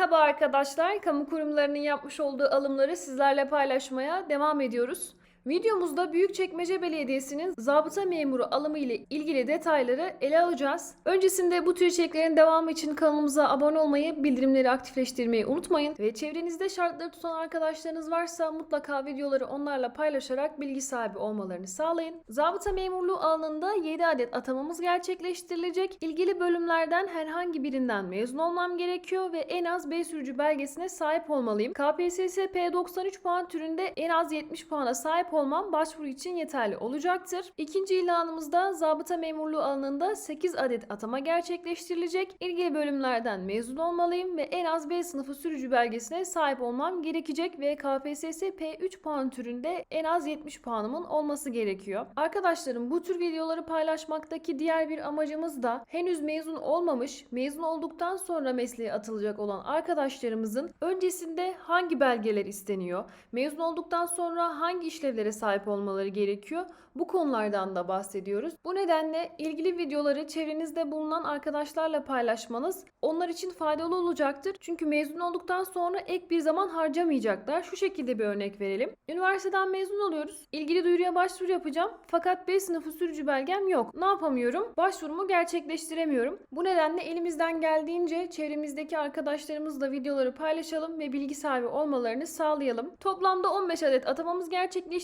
Merhaba arkadaşlar. Kamu kurumlarının yapmış olduğu alımları sizlerle paylaşmaya devam ediyoruz. Videomuzda Büyükçekmece Belediyesi'nin zabıta memuru alımı ile ilgili detayları ele alacağız. Öncesinde bu tür içeriklerin devamı için kanalımıza abone olmayı, bildirimleri aktifleştirmeyi unutmayın. Ve çevrenizde şartları tutan arkadaşlarınız varsa mutlaka videoları onlarla paylaşarak bilgi sahibi olmalarını sağlayın. Zabıta memurluğu alanında 7 adet atamamız gerçekleştirilecek. İlgili bölümlerden herhangi birinden mezun olmam gerekiyor ve en az B sürücü belgesine sahip olmalıyım. KPSS P93 puan türünde en az 70 puana sahip olmam başvuru için yeterli olacaktır. İkinci ilanımızda zabıta memurluğu alanında 8 adet atama gerçekleştirilecek. İlgili bölümlerden mezun olmalıyım ve en az B sınıfı sürücü belgesine sahip olmam gerekecek ve KPSS P3 puan türünde en az 70 puanımın olması gerekiyor. Arkadaşlarım bu tür videoları paylaşmaktaki diğer bir amacımız da henüz mezun olmamış, mezun olduktan sonra mesleğe atılacak olan arkadaşlarımızın öncesinde hangi belgeler isteniyor, mezun olduktan sonra hangi işlevlere sahip olmaları gerekiyor bu konulardan da bahsediyoruz. Bu nedenle ilgili videoları çevrenizde bulunan arkadaşlarla paylaşmanız onlar için faydalı olacaktır. Çünkü mezun olduktan sonra ek bir zaman harcamayacaklar. Şu şekilde bir örnek verelim. Üniversiteden mezun oluyoruz. İlgili duyuruya başvuru yapacağım. Fakat B sınıfı sürücü belgem yok. Ne yapamıyorum? Başvurumu gerçekleştiremiyorum. Bu nedenle elimizden geldiğince çevremizdeki arkadaşlarımızla videoları paylaşalım ve bilgi sahibi olmalarını sağlayalım. Toplamda 15 adet atamamız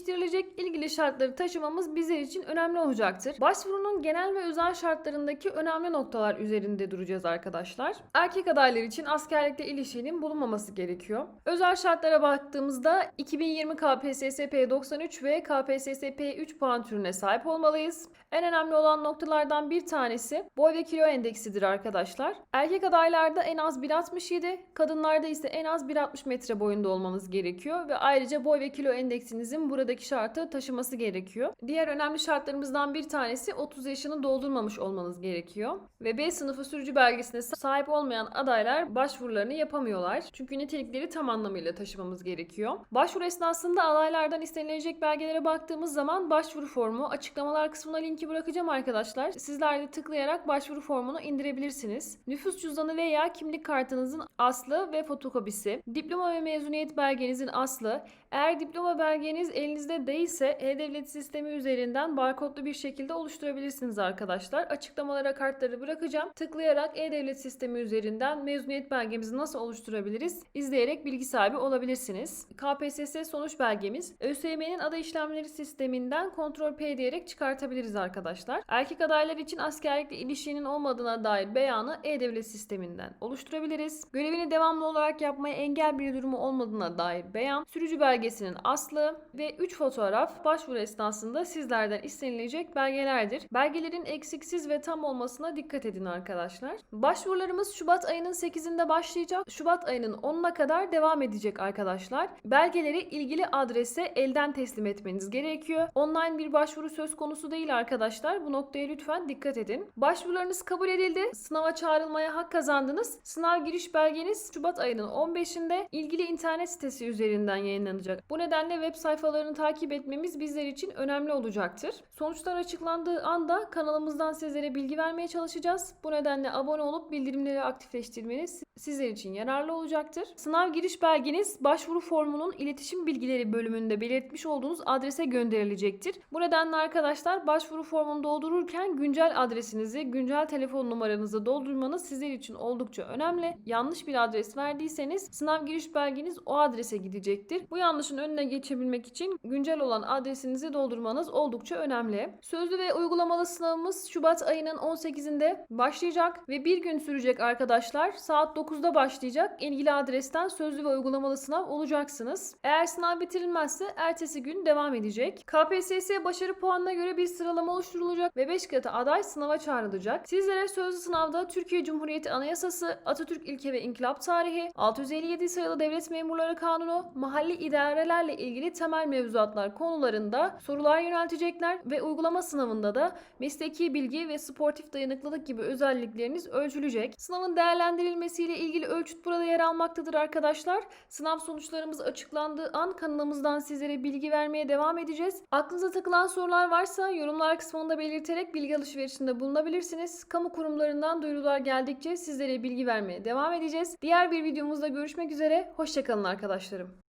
gerçekleştirilecek. İlgili şartları taşımamız bizler için önemli olacaktır. Başvurunun genel ve özel şartlarındaki önemli noktalar üzerinde duracağız arkadaşlar. Erkek adaylar için askerlikte ilişkinin bulunmaması gerekiyor. Özel şartlara baktığımızda 2020 KPSS P93 ve KPSS P3 puan türüne sahip olmalıyız. En önemli olan noktalardan bir tanesi boy ve kilo endeksidir arkadaşlar. Erkek adaylarda en az 1.67, kadınlarda ise en az 1.60 metre boyunda olmanız gerekiyor ve ayrıca boy ve kilo endeksinizin buradaki şartı taşıması gerekiyor. Diğer önemli şartlarımızdan bir tanesi 30 yaşını doldurmamış olmanız gerekiyor. Ve B sınıfı sürücü belgesine sahip olmayan adaylar başvurularını yapamıyorlar. Çünkü nitelikleri tam anlamıyla taşımamız gerekiyor. Başvuru esnasında adaylardan istenilecek belgelere baktığımız zaman başvuru formu açıklamalar kısmına linki bırakacağım arkadaşlar. Sizler de tıklayarak başvuru formunu indirebilirsiniz. Nüfus cüzdanı veya kimlik kartınızın aslı ve fotokopisi, diploma ve mezuniyet belgenizin aslı, eğer diploma belgeniz elinizde değilse e-devlet sistemi üzerinden barkodlu bir şekilde oluşturabilirsiniz arkadaşlar. Açıklamalara kartları bırakacağım. Tıklayarak e-devlet sistemi üzerinden mezuniyet belgemizi nasıl oluşturabiliriz? İzleyerek bilgi sahibi olabilirsiniz. KPSS sonuç belgemiz ÖSYM'nin aday işlemleri sisteminden kontrol P diyerek çıkartabiliriz arkadaşlar. Erkek adaylar için askerlikle ilişkinin olmadığına dair beyanı e-devlet sisteminden oluşturabiliriz. Görevini devamlı olarak yapmaya engel bir durumu olmadığına dair beyan, sürücü belgesinin aslı ve 3 fotoğraf başvuru esnasında sizlerden istenilecek belgelerdir. Belgelerin eksiksiz ve tam olmasına dikkat edin arkadaşlar. Başvurularımız Şubat ayının 8'inde başlayacak. Şubat ayının 10'una kadar devam edecek arkadaşlar. Belgeleri ilgili adrese elden teslim etmeniz gerekiyor. Online bir başvuru söz konusu değil arkadaşlar. Bu noktaya lütfen dikkat edin. Başvurularınız kabul edildi. Sınava çağrılmaya hak kazandınız. Sınav giriş belgeniz Şubat ayının 15'inde ilgili internet sitesi üzerinden yayınlanacak. Bu nedenle web sayfalarını takip etmemiz bizler için önemli olacaktır. Sonuçlar açıklandığı anda kanalımızdan sizlere bilgi vermeye çalışacağız. Bu nedenle abone olup bildirimleri aktifleştirmeniz sizler için yararlı olacaktır. Sınav giriş belgeniz başvuru formunun iletişim bilgileri bölümünde belirtmiş olduğunuz adrese gönderilecektir. Bu nedenle arkadaşlar başvuru formunu doldururken güncel adresinizi, güncel telefon numaranızı doldurmanız sizler için oldukça önemli. Yanlış bir adres verdiyseniz sınav giriş belgeniz o adrese gidecektir. Bu yanlışın önüne geçebilmek için güncel olan adresinizi doldurmanız oldukça önemli. Sözlü ve uygulamalı sınavımız Şubat ayının 18'inde başlayacak ve bir gün sürecek arkadaşlar. Saat 9'da başlayacak. İlgili adresten sözlü ve uygulamalı sınav olacaksınız. Eğer sınav bitirilmezse ertesi gün devam edecek. KPSS başarı puanına göre bir sıralama oluşturulacak ve 5 katı aday sınava çağrılacak. Sizlere sözlü sınavda Türkiye Cumhuriyeti Anayasası, Atatürk İlke ve İnkılap Tarihi, 657 sayılı Devlet Memurları Kanunu, mahalli idarelerle ilgili temel mevzuatlar konularında sorular yöneltecekler ve uygulama sınavında da mesleki bilgi ve sportif dayanıklılık gibi özellikleriniz ölçülecek. Sınavın değerlendirilmesiyle ilgili ölçüt burada yer almaktadır arkadaşlar. Sınav sonuçlarımız açıklandığı an kanalımızdan sizlere bilgi vermeye devam edeceğiz. Aklınıza takılan sorular varsa yorumlar kısmında belirterek bilgi alışverişinde bulunabilirsiniz. Kamu kurumlarından duyurular geldikçe sizlere bilgi vermeye devam edeceğiz. Diğer bir videomuzda görüşmek üzere. Hoşçakalın arkadaşlarım.